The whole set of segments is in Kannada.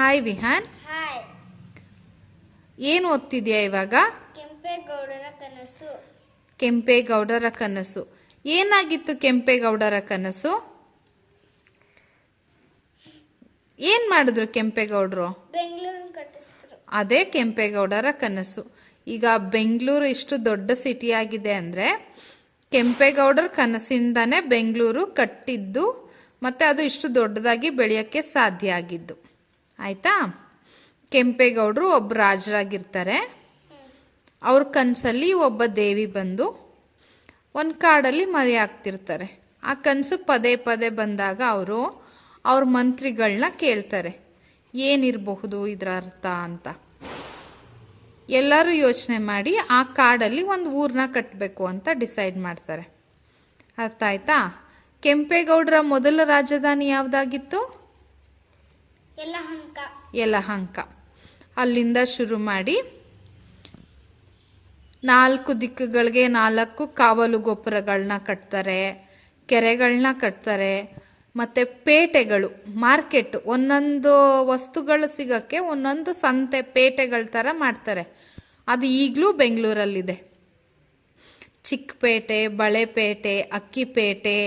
ಹಾಯ್ ವಿಹಾನ್ ಹಾಯ್ ಏನು ಓದ್ತಿದ್ಯಾ ಇವಾಗ? ಕೆಂಪೇಗೌಡರ ಕನಸು. ಕೆಂಪೇಗೌಡರ ಕನಸು. ಏನಾಗಿತ್ತು ಕೆಂಪೇಗೌಡರ ಕನಸು? ಏನ್ ಮಾಡಿದ್ರು ಕೆಂಪೇಗೌಡರು? ಬೆಂಗಳೂರನ್ನ ಕಟ್ಟಿಸಿದ್ರು. ಅದೇ ಕೆಂಪೇಗೌಡರ ಕನಸು. ಈಗ ಬೆಂಗಳೂರು ಇಷ್ಟು ದೊಡ್ಡ ಸಿಟಿ ಆಗಿದೆ ಅಂದ್ರೆ ಕೆಂಪೇಗೌಡರ ಕನಸಿಂದಾನೇ ಬೆಂಗಳೂರು ಕಟ್ಟಿದ್ದು ಮತ್ತೆ ಅದು ಇಷ್ಟು ದೊಡ್ಡದಾಗಿ ಬೆಳೆಯಕ್ಕೆ ಸಾಧ್ಯ ಆಗಿದ್ದು. ಆಯ್ತಾ? ಕೆಂಪೇಗೌಡರು ಒಬ್ಬ ರಾಜರಾಗಿರ್ತಾರೆ. ಅವ್ರ ಕನಸಲ್ಲಿ ಒಬ್ಬ ದೇವಿ ಬಂದು ಒಂದು ಕಾಡಲ್ಲಿ ಮರಿ ಹಾಕ್ತಿರ್ತಾರೆ. ಆ ಕನಸು ಪದೇ ಪದೇ ಬಂದಾಗ ಅವರು ಅವ್ರ ಮಂತ್ರಿಗಳನ್ನ ಕೇಳ್ತಾರೆ. ಏನಿರಬಹುದು ಇದರ ಅರ್ಥ ಅಂತ. ಎಲ್ಲರೂ ಯೋಚನೆ ಮಾಡಿ ಆ ಕಾಡಲ್ಲಿ ಒಂದು ಊರನ್ನ ಕಟ್ಟಬೇಕು ಅಂತ ಡಿಸೈಡ್ ಮಾಡ್ತಾರೆ. ಅರ್ಥ ಆಯ್ತಾ? ಕೆಂಪೇಗೌಡರ ಮೊದಲ ರಾಜಧಾನಿ ಯಾವುದಾಗಿತ್ತು? ಎಲ್ಲ ಹಂಕ ಯಲಹಂಕ. ಅಲ್ಲಿಂದ ಶುರು ಮಾಡಿ ನಾಲ್ಕು ದಿಕ್ಕುಗಳಿಗೆ ನಾಲ್ಕು ಕಾವಲು ಗೋಪುರಗಳನ್ನ ಕಟ್ತಾರೆ ಕೆರೆಗಳನ್ನ ಕಟ್ತಾರೆ, ಮತ್ತೆ ಪೇಟೆಗಳು, ಮಾರ್ಕೆಟ್, ಒಂದೊಂದು ವಸ್ತುಗಳು ಸಿಗಕ್ಕೆ ಒಂದೊಂದು ಸಂತೆ ಪೇಟೆಗಳ ಥರ ಮಾಡ್ತಾರೆ. ಅದು ಈಗಲೂ ಬೆಂಗಳೂರಲ್ಲಿದೆ. ಚಿಕ್ಕಪೇಟೆ, ಬಳೆಪೇಟೆ, ಅಕ್ಕಿಪೇಟೆ,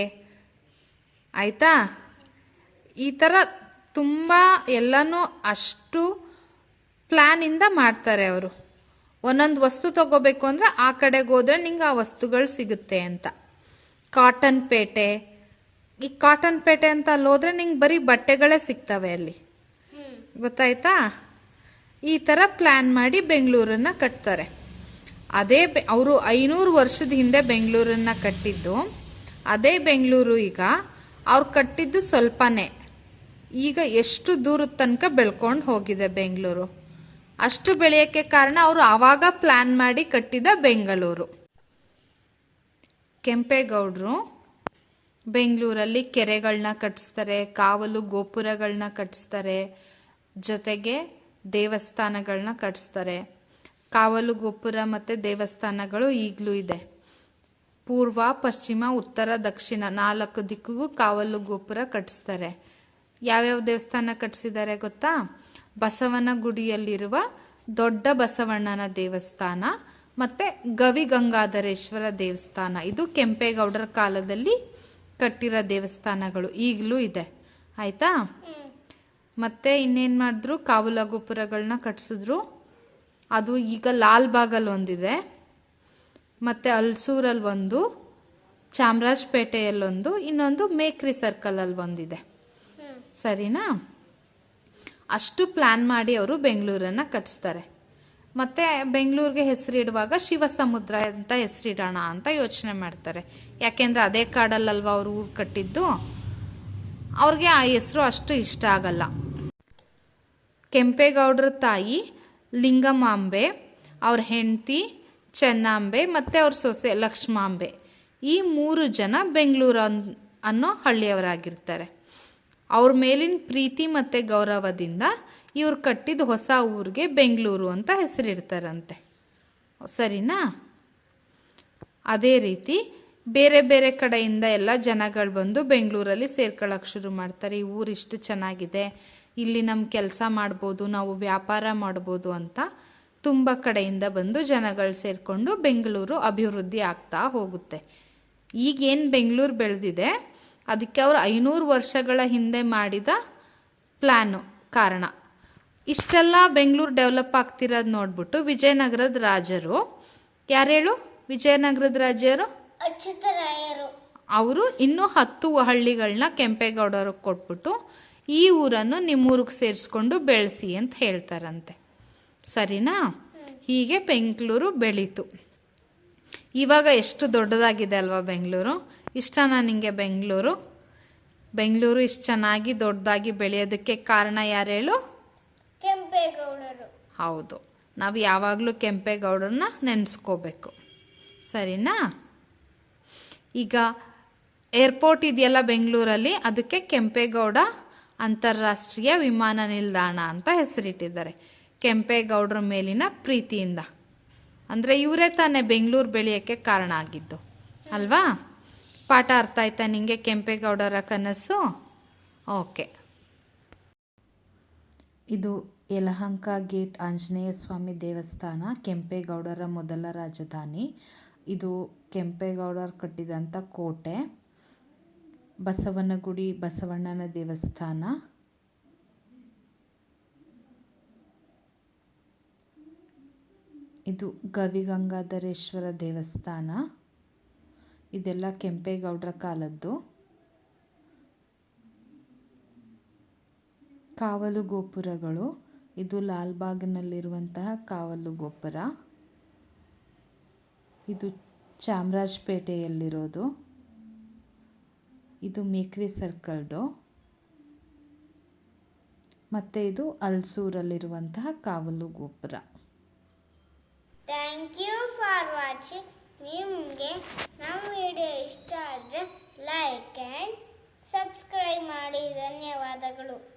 ಆಯಿತಾ? ಈ ಥರ ತುಂಬ ಎಲ್ಲನೂ ಅಷ್ಟು ಪ್ಲ್ಯಾನಿಂದ ಮಾಡ್ತಾರೆ ಅವರು. ಒಂದೊಂದು ವಸ್ತು ತಗೋಬೇಕು ಅಂದರೆ ಆ ಕಡೆಗೆ ಹೋದ್ರೆ ನಿಂಗೆ ಆ ವಸ್ತುಗಳು ಸಿಗುತ್ತೆ ಅಂತ. ಕಾಟನ್ ಪೇಟೆ. ಈ ಕಾಟನ್ ಪೇಟೆ ಅಂತ ಅಲ್ಲಿ ಹೋದ್ರೆ ನಿಂಗೆ ಬರೀ ಬಟ್ಟೆಗಳೇ ಸಿಗ್ತವೆ ಅಲ್ಲಿ. ಗೊತ್ತಾಯ್ತಾ? ಈ ಥರ ಪ್ಲ್ಯಾನ್ ಮಾಡಿ ಬೆಂಗಳೂರನ್ನ ಕಟ್ತಾರೆ. ಅದೇ ಅವರು ಐನೂರು ವರ್ಷದ ಹಿಂದೆ ಬೆಂಗಳೂರನ್ನ ಕಟ್ಟಿದ್ದು. ಅದೇ ಬೆಂಗಳೂರು ಈಗ. ಅವ್ರು ಕಟ್ಟಿದ್ದು ಸ್ವಲ್ಪನೇ. ಈಗ ಎಷ್ಟು ದೂರದ ತನಕ ಬೆಳ್ಕೊಂಡು ಹೋಗಿದೆ ಬೆಂಗಳೂರು. ಅಷ್ಟು ಬೆಳೆಯೋಕ್ಕೆ ಕಾರಣ ಅವರು ಆವಾಗ ಪ್ಲ್ಯಾನ್ ಮಾಡಿ ಕಟ್ಟಿದ ಬೆಂಗಳೂರು. ಕೆಂಪೇಗೌಡರು ಬೆಂಗಳೂರಲ್ಲಿ ಕೆರೆಗಳನ್ನ ಕಟ್ಟಿಸ್ತಾರೆ ಕಾವಲು ಗೋಪುರಗಳನ್ನ ಕಟ್ಟಿಸ್ತಾರೆ ಜೊತೆಗೆ ದೇವಸ್ಥಾನಗಳನ್ನ ಕಟ್ಟಿಸ್ತಾರೆ ಕಾವಲು ಗೋಪುರ ಮತ್ತು ದೇವಸ್ಥಾನಗಳು ಈಗಲೂ ಇದೆ. ಪೂರ್ವ, ಪಶ್ಚಿಮ, ಉತ್ತರ, ದಕ್ಷಿಣ ನಾಲ್ಕು ದಿಕ್ಕಿಗೂ ಕಾವಲು ಗೋಪುರ ಕಟ್ಟಿಸ್ತಾರೆ ಯಾವ್ಯಾವ ದೇವಸ್ಥಾನ ಕಟ್ಟಿಸಿದ್ದಾರೆ ಗೊತ್ತಾ? ಬಸವನ ಗುಡಿಯಲ್ಲಿರುವ ದೊಡ್ಡ ಬಸವಣ್ಣನ ದೇವಸ್ಥಾನ ಮತ್ತೆ ಗವಿ ಗಂಗಾಧರೇಶ್ವರ ದೇವಸ್ಥಾನ. ಇದು ಕೆಂಪೇಗೌಡರ ಕಾಲದಲ್ಲಿ ಕಟ್ಟಿರೋ ದೇವಸ್ಥಾನಗಳು. ಈಗಲೂ ಇದೆ. ಆಯ್ತಾ? ಮತ್ತೆ ಇನ್ನೇನು ಮಾಡಿದ್ರು? ಕಾವುಲ ಗೋಪುರಗಳನ್ನ ಕಟ್ಸಿದ್ರು. ಅದು ಈಗ ಲಾಲ್ ಬಾಗಲ್ ಒಂದಿದೆ. ಮತ್ತೆ ಅಲ್ಸೂರಲ್ಲಿ ಒಂದು ಚಾಮರಾಜಪೇಟೆಯಲ್ಲೊಂದು, ಇನ್ನೊಂದು ಮೇಕ್ರಿ ಸರ್ಕಲಲ್ಲಿ ಒಂದಿದೆ. ಹ್ಮ್ ಸರಿನಾ? ಅಷ್ಟು ಪ್ಲಾನ್ ಮಾಡಿ ಅವರು ಬೆಂಗಳೂರನ್ನ ಕಟ್ಟಿಸ್ತಾರೆ ಮತ್ತೆ ಬೆಂಗಳೂರಿಗೆ ಹೆಸರಿಡುವಾಗ ಶಿವಸಮುದ್ರ ಅಂತ ಹೆಸರಿಡೋಣ ಅಂತ ಯೋಚನೆ ಮಾಡ್ತಾರೆ. ಯಾಕೆಂದ್ರೆ ಅದೇ ಕಾಡಲ್ಲಲ್ವಾ ಅವರು ಊರು ಕಟ್ಟಿದ್ದು? ಅವ್ರಿಗೆ ಆ ಹೆಸರು ಅಷ್ಟು ಇಷ್ಟ ಆಗಲ್ಲ. ಕೆಂಪೇಗೌಡರ ತಾಯಿ ಲಿಂಗಮಾಂಬೆ, ಅವ್ರ ಹೆಂಡತಿ ಚೆನ್ನಾಂಬೆ ಮತ್ತೆ ಅವ್ರ ಸೊಸೆ ಲಕ್ಷ್ಮಾಂಬೆ. ಈ ಮೂರು ಜನ ಬೆಂಗಳೂರು ಅನ್- ಅನ್ನೋ ಹಳ್ಳಿಯವರಾಗಿರ್ತಾರೆ. ಅವ್ರ ಮೇಲಿನ ಪ್ರೀತಿ ಮತ್ತು ಗೌರವದಿಂದ ಇವ್ರು ಕಟ್ಟಿದ ಹೊಸ ಊರಿಗೆ ಬೆಂಗಳೂರು ಅಂತ ಹೆಸರಿಡ್ತಾರಂತೆ. ಸರಿನಾ? ಅದೇ ರೀತಿ ಬೇರೆ ಬೇರೆ ಕಡೆಯಿಂದ ಎಲ್ಲ ಜನಗಳು ಬಂದು ಬೆಂಗಳೂರಲ್ಲಿ ಸೇರ್ಕೊಳ್ಳೋಕೆ ಶುರು ಮಾಡ್ತಾರೆ. ಈ ಊರು ಇಷ್ಟು ಚೆನ್ನಾಗಿದೆ. ಇಲ್ಲಿ ನಮ್ಮ ಕೆಲಸ ಮಾಡ್ಬೋದು, ನಾವು ವ್ಯಾಪಾರ ಮಾಡ್ಬೋದು ಅಂತ ತುಂಬ ಕಡೆಯಿಂದ ಬಂದು ಜನಗಳು ಸೇರಿಕೊಂಡು ಬೆಂಗಳೂರು ಅಭಿವೃದ್ಧಿ ಆಗ್ತಾ ಹೋಗುತ್ತೆ. ಈಗೇನು ಬೆಂಗಳೂರು ಬೆಳೆದಿದೆ ಅದಕ್ಕೆ ಅವರು ಐನೂರು ವರ್ಷಗಳ ಹಿಂದೆ ಮಾಡಿದ ಪ್ಲ್ಯಾನು ಕಾರಣ. ಇಷ್ಟೆಲ್ಲ ಬೆಂಗಳೂರು ಡೆವಲಪ್ ಆಗ್ತಿರೋದು ನೋಡ್ಬಿಟ್ಟು ವಿಜಯನಗರದ ರಾಜರು ಯಾರೇಳು? ವಿಜಯನಗರದ ರಾಜರು ಅಚ್ಯುತರಾಯರು. ಅವರು ಇನ್ನೂ ಹತ್ತು ಹಳ್ಳಿಗಳನ್ನ ಕೆಂಪೇಗೌಡರಿಗೆ ಕೊಟ್ಬಿಟ್ಟು ಈ ಊರನ್ನು ನಿಮ್ಮೂರಿಗೆ ಸೇರಿಸ್ಕೊಂಡು ಬೆಳೆಸಿ ಅಂತ ಹೇಳ್ತಾರಂತೆ. ಸರಿನಾ? ಹೀಗೆ ಬೆಂಗಳೂರು ಬೆಳೀತು. ಇವಾಗ ಎಷ್ಟು ದೊಡ್ಡದಾಗಿದೆ ಅಲ್ವಾ ಬೆಂಗಳೂರು? ಇಷ್ಟನಾ ನಿಮಗೆ ಬೆಂಗಳೂರು? ಬೆಂಗಳೂರು ಇಷ್ಟು ಚೆನ್ನಾಗಿ ದೊಡ್ಡದಾಗಿ ಬೆಳೆಯೋದಕ್ಕೆ ಕಾರಣ ಯಾರು ಹೇಳು? ಕೆಂಪೇಗೌಡರು. ಹೌದು. ನಾವು ಯಾವಾಗಲೂ ಕೆಂಪೇಗೌಡರನ್ನ ನೆನೆಸ್ಕೋಬೇಕು. ಸರಿನಾ? ಈಗ ಏರ್ಪೋರ್ಟ್ ಇದೆಯಲ್ಲ ಬೆಂಗಳೂರಲ್ಲಿ ಅದಕ್ಕೆ ಕೆಂಪೇಗೌಡ ಅಂತಾರಾಷ್ಟ್ರೀಯ ವಿಮಾನ ನಿಲ್ದಾಣ ಅಂತ ಹೆಸರಿಟ್ಟಿದ್ದಾರೆ. ಕೆಂಪೇಗೌಡರ ಮೇಲಿನ ಪ್ರೀತಿಯಿಂದ. ಅಂದರೆ ಇವರೇ ತಾನೇ ಬೆಂಗಳೂರು ಬೆಳೆಯೋಕ್ಕೆ ಕಾರಣ ಆಗಿದ್ದು. ಅಲ್ವಾ? ಪಾಠ ಅರ್ಥ ಆಯ್ತಾ ನಿಮಗೆ ಕೆಂಪೇಗೌಡರ ಕನಸು? ಓಕೆ. ಇದು ಯಲಹಂಕ ಗೇಟ್ ಆಂಜನೇಯ ಸ್ವಾಮಿ ದೇವಸ್ಥಾನ, ಕೆಂಪೇಗೌಡರ ಮೊದಲ ರಾಜಧಾನಿ. ಇದು ಕೆಂಪೇಗೌಡರು ಕಟ್ಟಿದಂಥ ಕೋಟೆ. ಬಸವನಗುಡಿ ಬಸವಣ್ಣನ ದೇವಸ್ಥಾನ. ಇದು ಗವಿಗಂಗಾಧರೇಶ್ವರ ದೇವಸ್ಥಾನ. ಇದೆಲ್ಲ ಕೆಂಪೇಗೌಡರ ಕಾಲದ್ದು. ಕಾವಲು ಗೋಪುರಗಳು. ಇದು ಲಾಲ್ಬಾಗ್ನಲ್ಲಿರುವಂತಹ ಕಾವಲು ಗೋಪುರ. ಇದು ಚಾಮರಾಜಪೇಟೆಯಲ್ಲಿರೋದು. ಇದು ಮೇಕ್ರಿ ಸರ್ಕಲ್ದು. ಮತ್ತು ಇದು ಅಲ್ಸೂರಲ್ಲಿರುವಂತಹ ಕಾವಲು ಗೋಪುರ. Thank you for watching. ನಿಮಗೆ ನಮ್ಮ ವಿಡಿಯೋ ಇಷ್ಟ ಆದರೆ ಲೈಕ್ ಆ್ಯಂಡ್ ಸಬ್ಸ್ಕ್ರೈಬ್ ಮಾಡಿ. ಧನ್ಯವಾದಗಳು.